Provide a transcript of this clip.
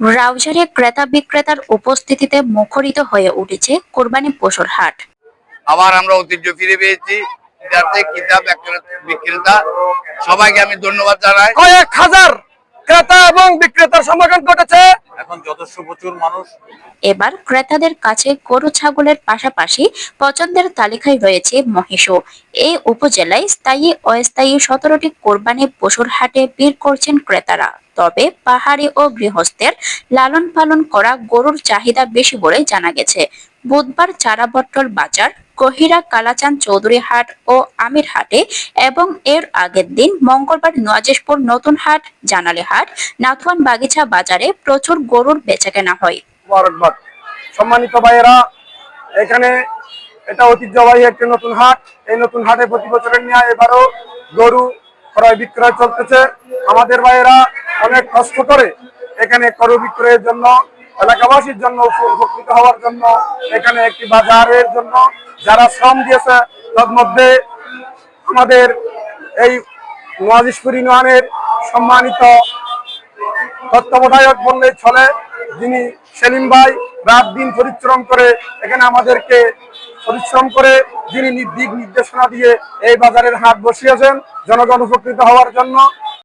রাউজারে ক্রেতা বিক্রেতার উপস্থিতিতে মুখরিত হয়ে উঠেছে কোরবানি পশুর হাট। আবার আমরা ঐতিহ্য ফিরে পেয়েছি। যাতে কিতাব বিক্রেতা সবাইকে আমি ধন্যবাদ জানাই। কয়েক হাজার ক্রেতা এবং বিক্রেতার সমাগম ঘটেছে। এখন যথেষ্ট প্রচুর মানুষ। এবার ক্রেতাদের কাছে গরু ছাগলের পাশাপাশি পছন্দের তালিকায় রয়েছে মহিষও এই উপজেলায় স্থায়ী অস্থায়ী সতেরোটি কোরবানি পশুর হাটে ভিড় করছেন ক্রেতারা। তবে পাহাড়ি ও গৃহস্থের লালন পালন করা গরুর চাহিদা বেশি বলে জানা গেছে। বুধবার চারাবট্টল বাজার, কহিরা কালাচান চৌধুরী হাট ও আমির হাটে এবং এর আগের দিন মঙ্গলবার নোয়াজেশপুর নতুন হাট, জানালে হাট, নাথুয়ান বাগিচা বাজারে প্রচুর গরুর বেচাকেনা হয়। সম্মানিত ভাইয়েরা, এখানে এটা ঐতিহ্যবাহী একটি নতুন হাট। এই নতুন হাটে প্রতি বছরের নিয়ে এবারও গরু ক্রয় বিক্রয় চলতেছে। আমাদের ভাইয়েরা অনেক কষ্ট করে এখানে গরু বিক্রয়ের জন্য, এলাকাবাসীর জন্য উপকৃত হওয়ার জন্য, এখানে একটি বাজারের জন্য যারা শ্রম দিয়েছে তার মধ্যে আমাদের এই নোয়াজিশপুর ইউনিয়নের সম্মানিত তত্ত্বাবধায়ক বললে চলে, যিনি সেলিম ভাই, রাত দিন পরিশ্রম করে এখানে আমাদেরকে পরিশ্রম করে, যিনি দিক নির্দেশনা দিয়ে এই বাজারের হাট বসিয়েছেন, জনগণ উপকৃত হওয়ার জন্য